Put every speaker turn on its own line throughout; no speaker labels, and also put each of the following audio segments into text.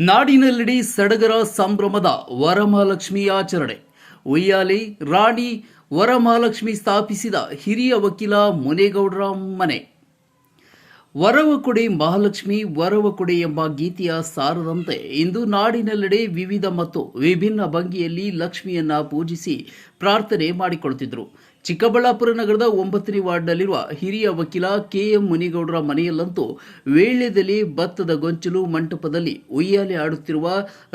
ನಾಡಿನೆಲ್ಲೆಡೆ ಸಡಗರ ಸಂಭ್ರಮದ ವರಮಹಾಲಕ್ಷ್ಮಿ ಆಚರಣೆ. ಉಯ್ಯಾಲೆ, ರಾಣಿ, ವರಮಹಾಲಕ್ಷ್ಮಿ ಸ್ಥಾಪಿಸಿದ ಹಿರಿಯ ವಕೀಲ ಮುನೇಗೌಡರ ಮನೆ. ವರವ ಕೊಡೆ ಮಹಾಲಕ್ಷ್ಮಿ ವರವ ಕೊಡೆ ಎಂಬ ಗೀತೆಯ ಸಾರದಂತೆ ಇಂದು ನಾಡಿನೆಲ್ಲೆಡೆ ವಿವಿಧ ಮತ್ತು ವಿಭಿನ್ನ ಭಂಗಿಯಲ್ಲಿ ಲಕ್ಷ್ಮಿಯನ್ನ ಪೂಜಿಸಿ ಪ್ರಾರ್ಥನೆ ಮಾಡಿಕೊಳ್ಳುತ್ತಿದ್ದರು ಚಿಕ್ಕಬಳ್ಳಾಪುರ ನಗರದ ಒಂಬತ್ತನೇ ವಾರ್ಡ್ನಲ್ಲಿರುವ ಹಿರಿಯ ವಕೀಲ ಕೆಎಂ ಮುನಿಗೌಡರ ಮನೆಯಲ್ಲಂತೂ ವೇಳ್ಯದಲ್ಲಿ ಭತ್ತದ ಗೊಂಚಲು ಮಂಟಪದಲ್ಲಿ ಉಯ್ಯಾಲೆ ಆಡುತ್ತಿರುವ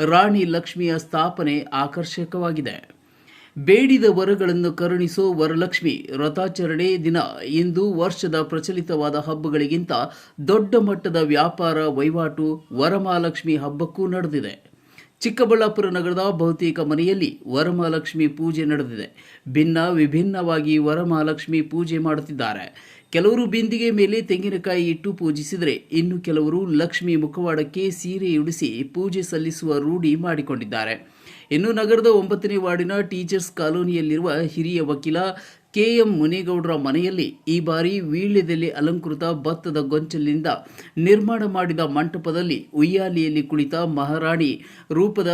ರಾಣಿ ಲಕ್ಷ್ಮಿಯ ಸ್ಥಾಪನೆ ಆಕರ್ಷಕವಾಗಿದೆ. ಬೇಡಿದ ವರಗಳನ್ನು ಕರುಣಿಸೋ ವರಲಕ್ಷ್ಮಿ ವ್ರತಾಚರಣೆ ದಿನ ಇಂದು ವರ್ಷದ ಪ್ರಚಲಿತವಾದ ಹಬ್ಬಗಳಿಗಿಂತ ದೊಡ್ಡ ಮಟ್ಟದ ವ್ಯಾಪಾರ ವಹಿವಾಟು ವರಮಹಾಲಕ್ಷ್ಮಿ ಹಬ್ಬಕ್ಕೂ ನಡೆದಿದೆ. ಚಿಕ್ಕಬಳ್ಳಾಪುರ ನಗರದ ಬಹುತೇಕ ಮನೆಯಲ್ಲಿ ವರಮಹಾಲಕ್ಷ್ಮಿ ಪೂಜೆ ನಡೆದಿದೆ. ಭಿನ್ನ ವಿಭಿನ್ನವಾಗಿ ವರಮಹಾಲಕ್ಷ್ಮಿ ಪೂಜೆ ಮಾಡುತ್ತಿದ್ದಾರೆ. ಕೆಲವರು ಬಿಂದಿಗೆ ಮೇಲೆ ತೆಂಗಿನಕಾಯಿ ಇಟ್ಟು ಪೂಜಿಸಿದರೆ ಇನ್ನು ಕೆಲವರು ಲಕ್ಷ್ಮಿ ಮುಖವಾಡಕ್ಕೆ ಸೀರೆ ಉಡಿಸಿ ಪೂಜೆ ಸಲ್ಲಿಸುವ ರೂಢಿ ಮಾಡಿಕೊಂಡಿದ್ದಾರೆ. ಇನ್ನು ನಗರದ ಒಂಬತ್ತನೇ ವಾರ್ಡಿನ ಟೀಚರ್ಸ್ ಕಾಲೋನಿಯಲ್ಲಿರುವ ಹಿರಿಯ ವಕೀಲ ಕೆ ಎಂ ಮುನೇಗೌಡರ ಮನೆಯಲ್ಲಿ ಈ ಬಾರಿ ವೀಳ್ಯದಲ್ಲಿ ಅಲಂಕೃತ ಭತ್ತದ ಗೊಂಚಲಿನಿಂದ ನಿರ್ಮಾಣ ಮಾಡಿದ ಮಂಟಪದಲ್ಲಿ ಉಯ್ಯಾಲಿಯಲ್ಲಿ ಕುಳಿತ ಮಹಾರಾಣಿ ರೂಪದ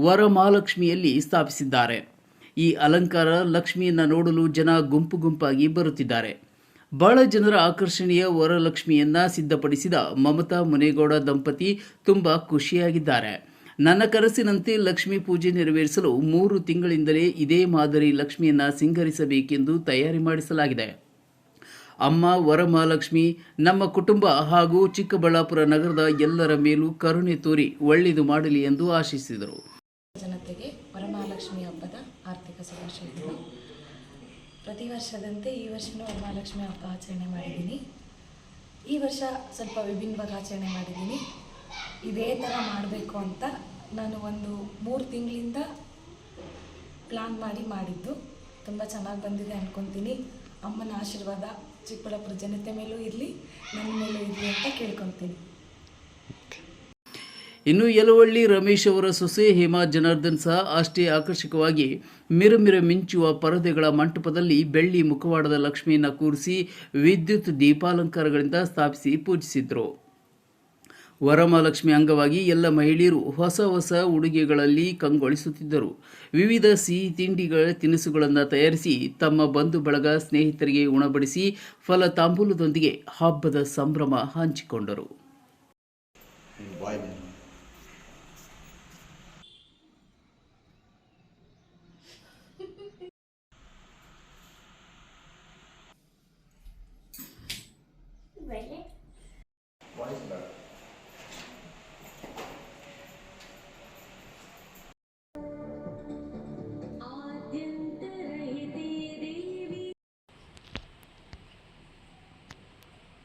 ವರಮಹಾಲಕ್ಷ್ಮಿಯಲ್ಲಿ ಸ್ಥಾಪಿಸಿದ್ದಾರೆ. ಈ ಅಲಂಕಾರ ಲಕ್ಷ್ಮಿಯನ್ನು ನೋಡಲು ಜನ ಗುಂಪು ಗುಂಪಾಗಿ ಬರುತ್ತಿದ್ದಾರೆ. ಬಹಳ ಜನರ ಆಕರ್ಷಣೀಯ ವರಲಕ್ಷ್ಮಿಯನ್ನ ಸಿದ್ಧಪಡಿಸಿದ ಮಮತಾ ಮುನೇಗೌಡ ದಂಪತಿ ತುಂಬಾ ಖುಷಿಯಾಗಿದ್ದಾರೆ. ನನ್ನ ಕನಸಿನಂತೆ ಲಕ್ಷ್ಮೀ ಪೂಜೆ ನೆರವೇರಿಸಲು ಮೂರು ತಿಂಗಳಿಂದಲೇ ಇದೇ ಮಾದರಿ ಲಕ್ಷ್ಮಿಯನ್ನ ಸಿಂಗರಿಸಬೇಕೆಂದು ತಯಾರಿ ಮಾಡಿಸಲಾಗಿದೆ. ಅಮ್ಮ, ವರಮಹಾಲಕ್ಷ್ಮಿ, ನಮ್ಮ ಕುಟುಂಬ ಹಾಗೂ ಚಿಕ್ಕಬಳ್ಳಾಪುರ ನಗರದ ಎಲ್ಲರ ಮೇಲೂ ಕರುಣೆ ತೋರಿ ಒಳ್ಳೆಯದು ಮಾಡಲಿ ಎಂದು ಆಶಿಸಿದರು.
ಜನತೆಗೆ ವರಮಹಾಲಕ್ಷ್ಮಿ ಹಬ್ಬದ ಆರ್ಥಿಕ ಶುಭಾಶಯಗಳು. ಪ್ರತಿ ವರ್ಷದಂತೆ ಈ ವರ್ಷನೂ ವರಮಹಾಲಕ್ಷ್ಮಿ ಹಬ್ಬ ಆಚರಣೆ ಮಾಡಿದ್ದೀನಿ. ಈ ವರ್ಷ ಸ್ವಲ್ಪ ವಿಭಿನ್ನವಾಗಿ ಆಚರಣೆ ಮಾಡಿದ್ದೀನಿ. ಇದೇ ಥರ ಮಾಡಬೇಕು ಅಂತ ನಾನು ಒಂದು ಮೂರು ತಿಂಗಳಿಂದ ಪ್ಲ್ಯಾನ್ ಮಾಡಿ ಮಾಡಿದ್ದು. ತುಂಬ ಚೆನ್ನಾಗಿ ಬಂದಿದೆ ಅಂದ್ಕೊತೀನಿ ಅಮ್ಮನ ಆಶೀರ್ವಾದ ಚಿಕ್ಕಬಳ್ಳಾಪುರ ಜನತೆ ಮೇಲೂ ಇರಲಿ ನನ್ನ ಮೇಲೂ ಇರಲಿ ಅಂತ ಕೇಳ್ಕೊತೀನಿ.
ಇನ್ನು ಯಲವಳ್ಳಿ ರಮೇಶ್ ಅವರ ಸೊಸೆ ಹೇಮಾ ಜನಾರ್ದನ್ ಸಹ ಅಷ್ಟೇ ಆಕರ್ಷಕವಾಗಿ ಮಿರುಮಿರು ಮಿಂಚುವ ಪರದೆಗಳ ಮಂಟಪದಲ್ಲಿ ಬೆಳ್ಳಿ ಮುಖವಾಡದ ಲಕ್ಷ್ಮಿಯನ್ನು ಕೂರಿಸಿ ವಿದ್ಯುತ್ ದೀಪಾಲಂಕಾರಗಳಿಂದ ಸ್ಥಾಪಿಸಿ ಪೂಜಿಸಿದ್ರು. ವರಮಹಾಲಕ್ಷ್ಮಿ ಅಂಗವಾಗಿ ಎಲ್ಲ ಮಹಿಳೆಯರು ಹೊಸ ಹೊಸ ಉಡುಗೆಗಳಲ್ಲಿ ಕಂಗೊಳಿಸುತ್ತಿದ್ದರು ವಿವಿಧ ಸಿಹಿ ತಿಂಡಿಗಳ ತಿನಿಸುಗಳನ್ನು ತಯಾರಿಸಿ ತಮ್ಮ ಬಂಧು ಬಳಗ ಸ್ನೇಹಿತರಿಗೆ ಉಣಬಡಿಸಿ ಫಲ ತಾಂಬೂಲದೊಂದಿಗೆ ಹಬ್ಬದ ಸಂಭ್ರಮ ಹಂಚಿಕೊಂಡರು
Why is?